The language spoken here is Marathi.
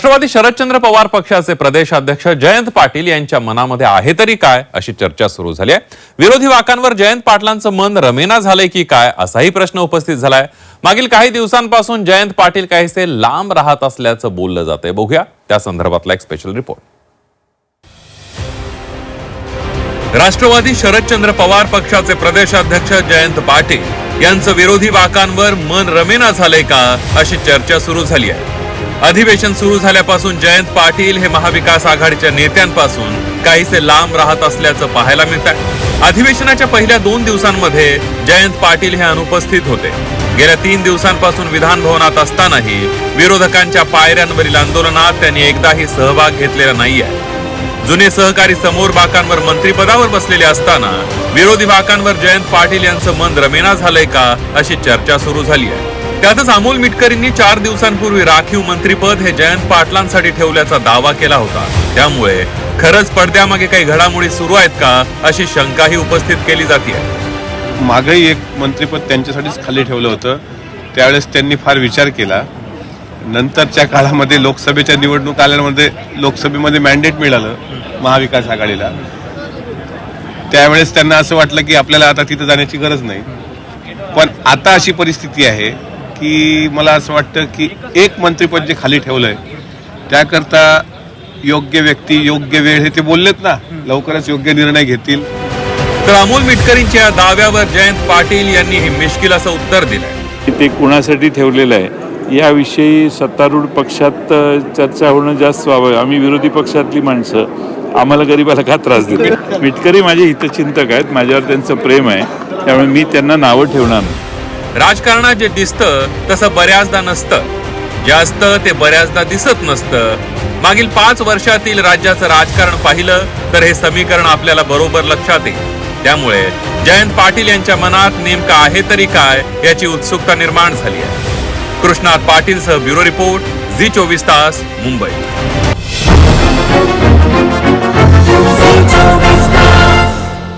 राष्ट्रवादी शरदचंद्र पवार पक्षाचे प्रदेशाध्यक्ष जयंत पाटील यांच्या मनामध्ये आहे तरी काय अशी चर्चा सुरू झाली आहे. विरोधी वाकांवर जयंत पाटलांचं मन रमेना झालंय की काय असाही प्रश्न उपस्थित झालाय. मागील काही दिवसांपासून जयंत पाटील काहीसे लांब राहत असल्याचं बोललं जातंय. बघूया. त्या संदर्भातला एक स्पेशल रिपोर्ट राष्ट्रवादी शरदचंद्र पवार पक्षाचे प्रदेशाध्यक्ष जयंत पाटील यांचं विरोधी वाकांवर मन रमेना झालंय का अशी चर्चा सुरू झाली आहे. अधिवेशन सुरू झाल्यापासून जयंत पाटील हे महाविकास आघाडीच्या नेत्यांपासून काहीसे लांब राहत असल्याचं पाहायला मिळत आहे अधिवेशनाच्या पहिल्या दोन दिवसांमध्ये जयंत पाटील हे अनुपस्थित होते. गेल्या तीन दिवसांपासून विधान भवनात असतानाही विरोधकांच्या पायऱ्यांवरील आंदोलनात त्यांनी एकदाही सहभाग घेतलेला नाहीये. जुने सहकारी समोर बाकांवर मंत्रिपदावर बसलेले असताना विरोधी बाकांवर जयंत पाटील यांचं मन रमेना झालंय का अशी चर्चा सुरू झाली आहे त्यातच अमोल मिटकरींनी चार दिवसांपूर्वी राखीव मंत्रिपद हे जयंत पाटलांसाठी ठेवल्याचा दावा केला होता. त्यामुळे खरंच पडद्यामागे काही घडामोडी सुरू आहेत का अशी शंकाही उपस्थित केली जाते मागही एक मंत्रिपद त्यांच्यासाठीच खाली ठेवलं होतं. त्यावेळेस त्यांनी फार विचार केला. नंतरच्या काळामध्ये लोकसभेच्या निवडणूक आल्यामध्ये लोकसभेमध्ये मॅन्डेट मिळालं महाविकास आघाडीला. त्यावेळेस त्यांना असं वाटलं की आपल्याला आता तिथं जाण्याची गरज नाही. पण आता अशी परिस्थिती आहे की मला असं वाटतं की एक मंत्रिपद जे खाली ठेवलंय त्याकरता योग्य व्यक्ती योग्य वेळ हे ते बोललेत ना. लवकरच योग्य निर्णय घेतील. तर अमोल मिटकरींच्या दाव्यावर जयंत पाटील यांनी हे मिश्किल असं उत्तर दिलंय. ते कुणासाठी ठेवलेलं आहे याविषयी सत्तारूढ पक्षात चर्चा होणं जास्त व्हावं. आम्ही विरोधी पक्षातली माणसं आम्हाला गरीबाला का त्रास देते? मिटकरी माझे हितचिंतक आहेत माझ्यावर त्यांचं प्रेम आहे त्यामुळे मी त्यांना नावं ठेवणार नाही. राजकारणात जे दिसतं तसं बऱ्याचदा नसतं. जे असतं ते बऱ्याचदा दिसत नसतं. मागील पाच वर्षातील राज्याचं राजकारण पाहिलं तर हे समीकरण आपल्याला बरोबर लक्षात येईल. त्यामुळे जयंत पाटील यांच्या मनात नेमकं आहे तरी काय याची उत्सुकता निर्माण झाली आहे. कृष्णात पाटील सह ब्युरो रिपोर्ट झी चोवीस तास मुंबई.